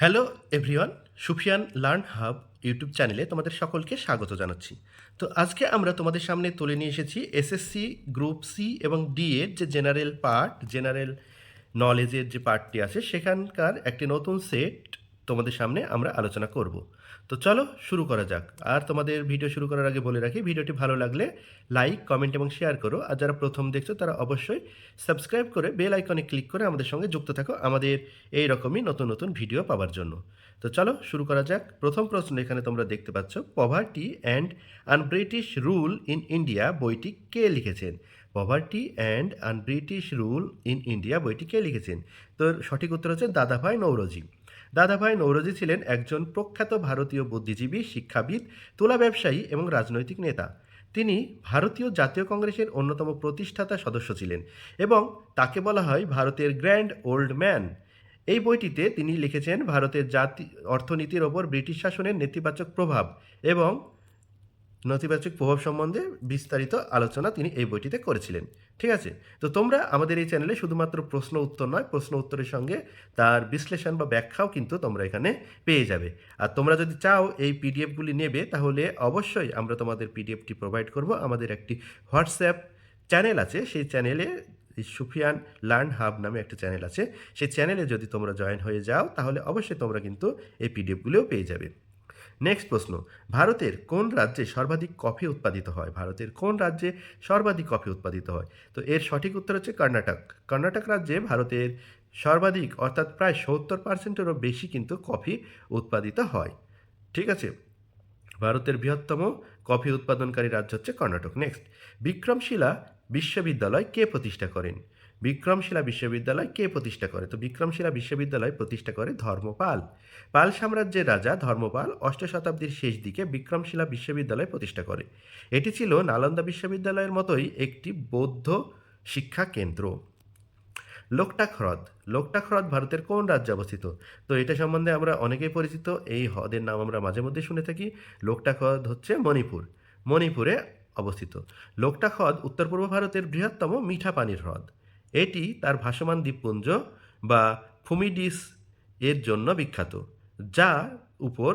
Hello everyone Sufiyan learn hub YouTube চ্যানেলে তোমাদের সকলকে স্বাগত জানাচ্ছি। তো আজকে আমরা তোমাদের সামনে তুলে নিয়ে এসেছি এসএসসি গ্রুপ সি এবং ডি এর যে জেনারেল পার্ট জেনারেল নলেজের যে পার্টটি আছে, সেখানকার একটি নতুন সেট তোমাদের সামনে আমরা আলোচনা করব। তো চলো শুরু করা যাক। আর তোমাদের ভিডিও শুরু করার আগে বলে রাখি, ভিডিওটি ভালো লাগলে লাইক, কমেন্ট এবং শেয়ার করো। আর যারা প্রথম দেখছ, তারা অবশ্যই সাবস্ক্রাইব করে বেল আইকনে ক্লিক করে আমাদের সঙ্গে যুক্ত থাকো আমাদের এই রকমই নতুন নতুন ভিডিও পাওয়ার জন্য। তো চলো শুরু করা যাক। প্রথম প্রশ্ন এখানে তোমরা দেখতে পাচ্ছ poverty and unBritish rule in India বইটি কে লিখেছেন? Poverty and unBritish rule in India বইটি কে লিখেছেন? তো সঠিক উত্তর হচ্ছে দাদাভাই নৌরজি। দাদাভাই নৌরজি ছিলেন একজন প্রখ্যাত ভারতীয় বুদ্ধিজীবী, শিক্ষাবিদ, তুলা ব্যবসায়ী এবং রাজনৈতিক নেতা। তিনি ভারতীয় জাতীয় কংগ্রেসের অন্যতম প্রতিষ্ঠাতা সদস্য ছিলেন এবং তাকে বলা হয় ভারতের গ্র্যান্ড ওল্ড ম্যান। এই বইটিতে তিনি লিখেছেন, ভারতের জাতি, অর্থনীতির ওপর ব্রিটিশ শাসনের নেতিবাচক প্রভাব এবং নেতিবাচক প্রভাব সম্বন্ধে বিস্তারিত আলোচনা তিনি এই বইটিতে করেছিলেন। ঠিক আছে? তো তোমরা আমাদের এই চ্যানেলে শুধুমাত্র প্রশ্ন উত্তর নয়, প্রশ্ন উত্তরের সঙ্গে তার বিশ্লেষণ বা ব্যাখ্যাও কিন্তু তোমরা এখানে পেয়ে যাবে। আর তোমরা যদি চাও এই পিডিএফগুলি নেবে, তাহলে অবশ্যই আমরা তোমাদের পিডিএফটি প্রোভাইড করব। আমাদের একটি হোয়াটসঅ্যাপ চ্যানেল আছে, সেই চ্যানেলে সুফিয়ান লার্ন হাব নামে একটা চ্যানেল আছে। সেই চ্যানেলে যদি তোমরা জয়েন হয়ে যাও, তাহলে অবশ্যই তোমরা কিন্তু এই পিডিএফগুলিও পেয়ে যাবে। নেক্সট প্রশ্ন, ভারতের কোন রাজ্যে সর্বাধিক কফি উৎপাদিত হয়? ভারতের কোন রাজ্যে সর্বাধিক কফি উৎপাদিত হয়? তো এর সঠিক উত্তর হচ্ছে কর্ণাটক। কর্ণাটক রাজ্যে ভারতের সর্বাধিক, অর্থাৎ প্রায় সত্তর পার্সেন্টেরও বেশি কিন্তু কফি উৎপাদিত হয়। ঠিক আছে? ভারতের বৃহত্তম কফি উৎপাদনকারী রাজ্য হচ্ছে কর্ণাটক। নেক্সট বিক্রমশিলা বিশ্ববিদ্যালয় কে প্রতিষ্ঠা করেন? বিক্রমশিলা বিশ্ববিদ্যালয় কে প্রতিষ্ঠা করে? তো বিক্রমশিলা বিশ্ববিদ্যালয় প্রতিষ্ঠা করে ধর্মপাল। পাল সাম্রাজ্যের রাজা ধর্মপাল অষ্ট শতাব্দীর শেষ দিকে বিক্রমশিলা বিশ্ববিদ্যালয় প্রতিষ্ঠা করে। এটি ছিল নালন্দা বিশ্ববিদ্যালয়ের মতোই একটি বৌদ্ধ শিক্ষা কেন্দ্র। লোকটাক হ্রদ লোকটাক হ্রদ ভারতের কোন রাজ্যে অবস্থিত? তো এটা সম্বন্ধে আমরা অনেকেই পরিচিত। এই হ্রদের নাম আমরা মাঝে মধ্যে শুনে থাকি। লোকটাক হ্রদ হচ্ছে মণিপুর। মণিপুরে অবস্থিত। লোকটাক হ্রদ উত্তর পূর্ব ভারতের বৃহত্তম মিঠা পানির হ্রদ। এটি তার ভাসমান দ্বীপপুঞ্জ বা ফুমিডিস এর জন্য বিখ্যাত, যা উপর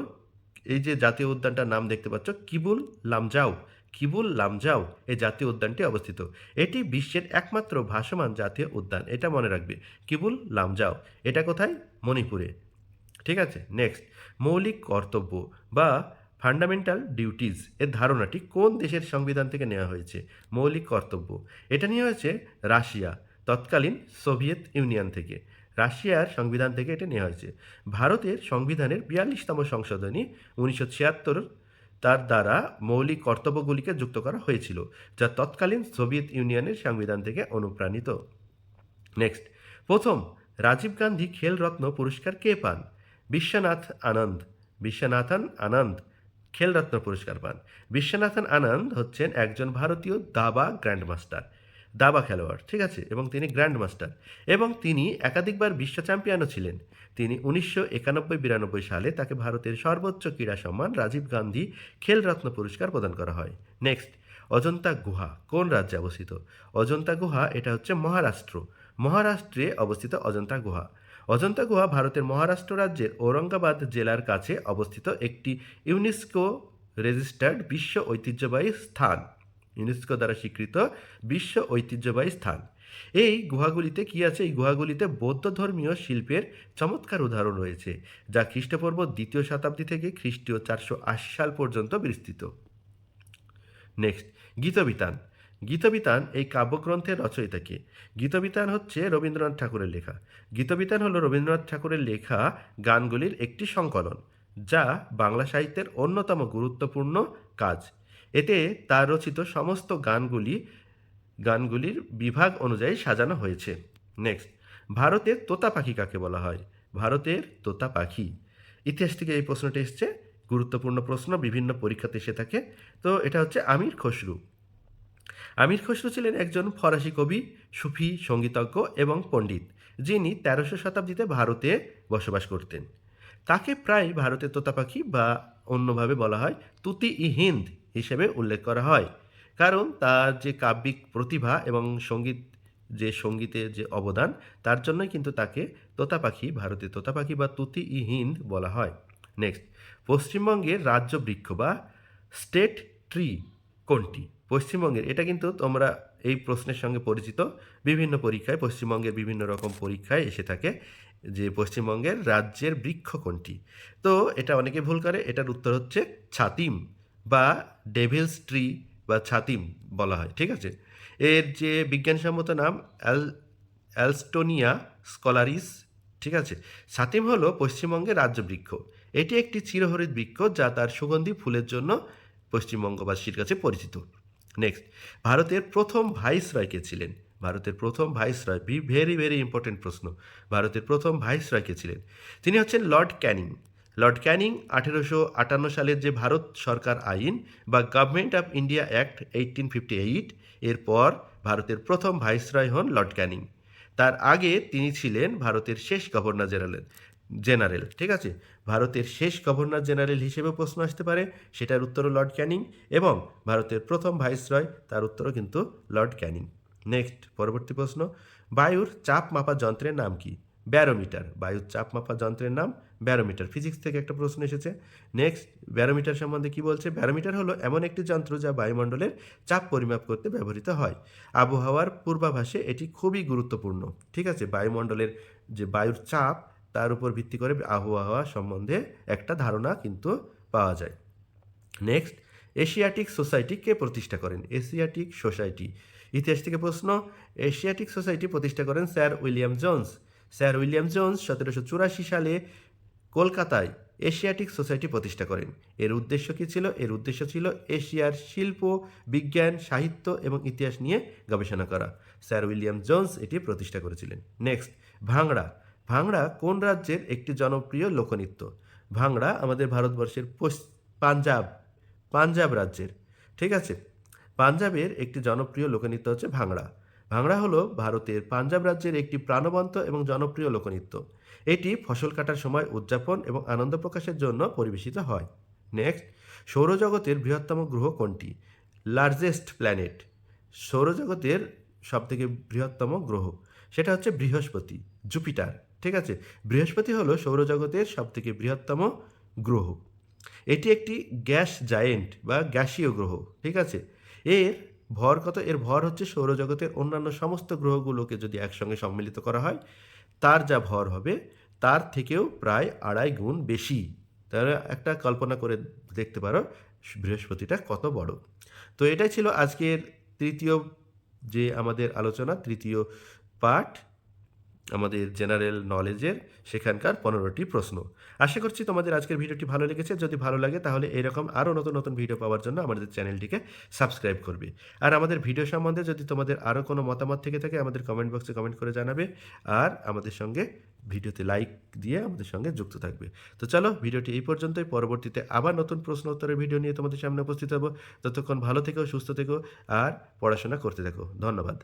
এই যে জাতীয় উদ্যানটার নাম দেখতে পাচ্ছ, কিবুল লামজাও কিবুল লামজাও এই জাতীয় উদ্যানটি অবস্থিত। এটি বিশ্বের একমাত্র ভাসমান জাতীয় উদ্যান, এটা মনে রাখবে, কিবুল লামজাও। এটা কোথায়? মণিপুরে। ঠিক আছে নেক্সট মৌলিক কর্তব্য বা ফান্ডামেন্টাল ডিউটিজ এর ধারণাটি কোন দেশের সংবিধান থেকে নেওয়া হয়েছে? মৌলিক কর্তব্য। এটা নিয়ে হয়েছে রাশিয়া। তৎকালীন সোভিয়েত ইউনিয়ন থেকে। রাশিয়ার সংবিধান থেকে এটা নেওয়া হয়েছে। ভারতের সংবিধানের বিয়াল্লিশতম সংশোধনী উনিশশো ছিয়াত্তর তার দ্বারা মৌলিক কর্তব্যগুলিকে যুক্ত করা হয়েছিল, যা তৎকালীন সোভিয়েত ইউনিয়নের সংবিধান থেকে অনুপ্রাণিত। নেক্সট, প্রথম, রাজীব গান্ধী খেলরত্ন পুরস্কার কে পান? বিশ্বনাথ আনন্দ। বিশ্বনাথন আনন্দ খেলরত্ন পুরস্কার পান। বিশ্বনাথন আনন্দ হচ্ছেন একজন ভারতীয় দাবা গ্র্যান্ডমাস্টার। দাবা খেলোয়াড়, ঠিক আছে? এবং তিনি গ্র্যান্ডমাস্টার। এবং তিনি একাধিকবার বিশ্ব চ্যাম্পিয়নও ছিলেন। তিনি উনিশশো একানব্বই বিরানব্বই সালে তাকে ভারতের সর্বোচ্চ ক্রীড়া সম্মান রাজীব গান্ধী খেলরত্ন পুরস্কার প্রদান করা হয়। নেক্সট অজন্তা গুহা, কোন রাজ্যে অবস্থিত? অজন্তা গুহা এটা হচ্ছে মহারাষ্ট্র। মহারাষ্ট্রে অবস্থিত অজন্তা গুহা। অজন্তা গুহা ভারতের মহারাষ্ট্র রাজ্যের ঔরঙ্গাবাদ জেলার কাছে অবস্থিত একটি ইউনেস্কো রেজিস্টার্ড বিশ্ব ঐতিহ্যবাহী স্থান। ইউনেস্কো দ্বারা স্বীকৃত বিশ্ব ঐতিহ্যবাহী স্থান। এই গুহাগুলিতে কি আছে? এই গুহাগুলিতে বৌদ্ধ ধর্মীয় শিল্পের চমৎকার উদাহরণ রয়েছে, যা খ্রিস্টপূর্ব দ্বিতীয় শতাব্দী থেকে খ্রিস্টীয় চারশো আশি সাল পর্যন্ত বিস্তৃত। নেক্সট, গীতবিতান। গীতবিতান এই কাব্যগ্রন্থের রচয়িতাকে। গীতবিতান হচ্ছে রবীন্দ্রনাথ ঠাকুরের লেখা। গীতবিতান হলো রবীন্দ্রনাথ ঠাকুরের লেখা গানগুলির একটি সংকলন, যা বাংলা সাহিত্যের অন্যতম গুরুত্বপূর্ণ কাজ। এতে তার রচিত সমস্ত গানগুলি, গানগুলির বিভাগ অনুযায়ী সাজানো হয়েছে। নেক্সট ভারতের তোতা পাখি কাকে বলা হয়? ভারতের তোতা পাখি। ইতিহাস থেকে এই প্রশ্নটি এসছে। গুরুত্বপূর্ণ প্রশ্ন, বিভিন্ন পরীক্ষাতে এসে থাকে। তো এটা হচ্ছে আমির খসরু। আমির খসরু ছিলেন একজন ফরাসি কবি, সুফি, সঙ্গীতজ্ঞ এবং পণ্ডিত, যিনি তেরোশো শতাব্দীতে ভারতে বসবাস করতেন। তাকে প্রায় ভারতের তোতা পাখি বা অন্যভাবে বলা হয় তুতি ই হিন্দ হিসেবে উল্লেখ করা হয়। কারণ তার যে কাব্যিক প্রতিভা এবং সংগীত, যে সঙ্গীতের যে অবদান, তার জন্যই কিন্তু তাকে তোতা পাখি ভারতে তোতা পাখি বা তুতি ই হিন্দ বলা হয়। নেক্সট পশ্চিমবঙ্গের রাজ্য বৃক্ষ বা স্টেট ট্রি কোনটি? পশ্চিমবঙ্গের, এটা কিন্তু তোমরা এই প্রশ্নের সঙ্গে পরিচিত। বিভিন্ন পরীক্ষায়, পশ্চিমবঙ্গের বিভিন্ন রকম পরীক্ষায় এসে থাকে যে পশ্চিমবঙ্গের রাজ্যের বৃক্ষ কোনটি। তো এটা অনেকে ভুল করে, এটার উত্তর হচ্ছে ছাতিম। বা ডেভিলস ট্রি বা ছাতিম বলা হয়, ঠিক আছে? এর যে বিজ্ঞানসম্মত নাম অ্যাল, অ্যালস্টোনিয়া স্কলারিস, ঠিক আছে? ছাতিম হলো পশ্চিমবঙ্গের রাজ্য বৃক্ষ এটি একটি চিরহরিত বৃক্ষ যা তার সুগন্ধি ফুলের জন্য পশ্চিমবঙ্গবাসীর কাছে পরিচিত। নেক্সট ভারতের প্রথম ভাইসরয় কে ছিলেন? ভারতের প্রথম ভাইসরয় ভেরি ভেরি ইম্পর্টেন্ট প্রশ্ন। ভারতের প্রথম ভাইসরয় কে ছিলেন? তিনি হচ্ছেন লর্ড ক্যানিং। লর্ড ক্যানিং আঠেরোশো আটান্ন সালের যে ভারত সরকার আইন বা government of India act eighteen fifty eight এরপর ভারতের প্রথম ভাইসরয় হন লর্ড ক্যানিং। তার আগে তিনি ছিলেন ভারতের শেষ গভর্নর জেনারেল জেনারেল, ঠিক আছে? ভারতের শেষ গভর্নর জেনারেল হিসেবে প্রশ্ন আসতে পারে, সেটার উত্তরও লর্ড ক্যানিং এবং ভারতের প্রথম ভাইসরয়, তার উত্তরও কিন্তু লর্ড ক্যানিং। নেক্সট, পরবর্তী প্রশ্ন। বায়ুর চাপ মাপা যন্ত্রের নাম কি? ব্যারোমিটার বায়ুর চাপ মাপা যন্ত্রের নাম ব্যারোমিটার। ফিজিক্স থেকে একটা প্রশ্ন এসেছে। নেক্সট ব্যারোমিটার সম্বন্ধে কি বলছে? ব্যারোমিটার হলো এমন একটি যন্ত্র যা বায়ুমণ্ডলের চাপ পরিমাপ করতে ব্যবহৃত হয়। আবহাওয়ার পূর্বাভাসে এটি খুবই গুরুত্বপূর্ণ। ঠিক আছে? বায়ুমণ্ডলের যে বায়ুর চাপ, তার উপর ভিত্তি করে আবহাওয়া সম্বন্ধে একটা ধারণা কিন্তু পাওয়া যায়। নেক্সট এশিয়াটিক সোসাইটি কে প্রতিষ্ঠা করেন? এশিয়াটিক সোসাইটি ইতিহাস থেকে প্রশ্ন এশিয়াটিক সোসাইটি প্রতিষ্ঠা করেন sir William Jones. Sir William Jones সতেরোশো চুরাশি সালে কলকাতায় এশিয়াটিক সোসাইটি প্রতিষ্ঠা করেন। এর উদ্দেশ্য কী ছিল? এর উদ্দেশ্য ছিল এশিয়ার শিল্প, বিজ্ঞান, সাহিত্য এবং ইতিহাস নিয়ে গবেষণা করা। স্যার উইলিয়াম জোন্স এটি প্রতিষ্ঠা করেছিলেন। নেক্সট, ভাংড়া। ভাংড়া কোন রাজ্যের একটি জনপ্রিয় লোকনৃত্য? ভাংড়া আমাদের ভারতবর্ষের পাঞ্জাব পাঞ্জাব রাজ্যের। ঠিক আছে? পাঞ্জাবের একটি জনপ্রিয় লোকনৃত্য হচ্ছে ভাংড়া। ভাংড়া হলো ভারতের পাঞ্জাব রাজ্যের একটি প্রাণবন্ত এবং জনপ্রিয় লোকনৃত্য। এটি ফসল কাটার সময় উদযাপন এবং আনন্দ প্রকাশের জন্য পরিবেশিত হয়। নেক্সট, সৌরজগতের বৃহত্তম গ্রহ কোনটি? Largest planet. সৌরজগতের সবথেকে বৃহত্তম গ্রহ, সেটা হচ্ছে বৃহস্পতি, জুপিটার। ঠিক আছে? বৃহস্পতি হলো সৌরজগতের সবথেকে বৃহত্তম গ্রহ। এটি একটি গ্যাস জায়েন্ট বা গ্যাসীয় গ্রহ। ঠিক আছে? এর ভর কত? এর ভর হচ্ছে সৌরজগতের অন্যান্য সমস্ত গ্রহগুলোকে যদি একসঙ্গে সম্মিলিত করা হয়, তার যা ভর হবে, তার থেকেও প্রায় আড়াই গুণ বেশি। তাহলে একটা কল্পনা করে দেখতে পারো, বৃহস্পতিটা কত বড়। তো এটাই ছিল আজকের তৃতীয় যে আমাদের আলোচনা, তৃতীয় পার্ট আমাদের জেনারেল নলেজের সেখানকার পনেরোটি প্রশ্ন। আশা করছি তোমাদের আজকের ভিডিওটি ভালো লেগেছে। যদি ভালো লাগে তাহলে এরকম আরও নতুন নতুন ভিডিও পাওয়ার জন্য আমাদের চ্যানেলটিকে সাবস্ক্রাইব করবে। আর আমাদের ভিডিও সম্বন্ধে যদি তোমাদের আরও কোনো মতামত থেকে থাকে, আমাদের কমেন্ট বক্সে কমেন্ট করে জানাবে। আর আমাদের সঙ্গে ভিডিওতে লাইক দিয়ে আমাদের সঙ্গে যুক্ত থাকবে। তো চলো, ভিডিওটি এই পর্যন্তই। পরবর্তীতে আবার নতুন প্রশ্ন উত্তরের ভিডিও নিয়ে তোমাদের সামনে উপস্থিত হব। ততক্ষণ ভালো থেকো, সুস্থ থেকো, আর পড়াশোনা করতে থাকো। ধন্যবাদ।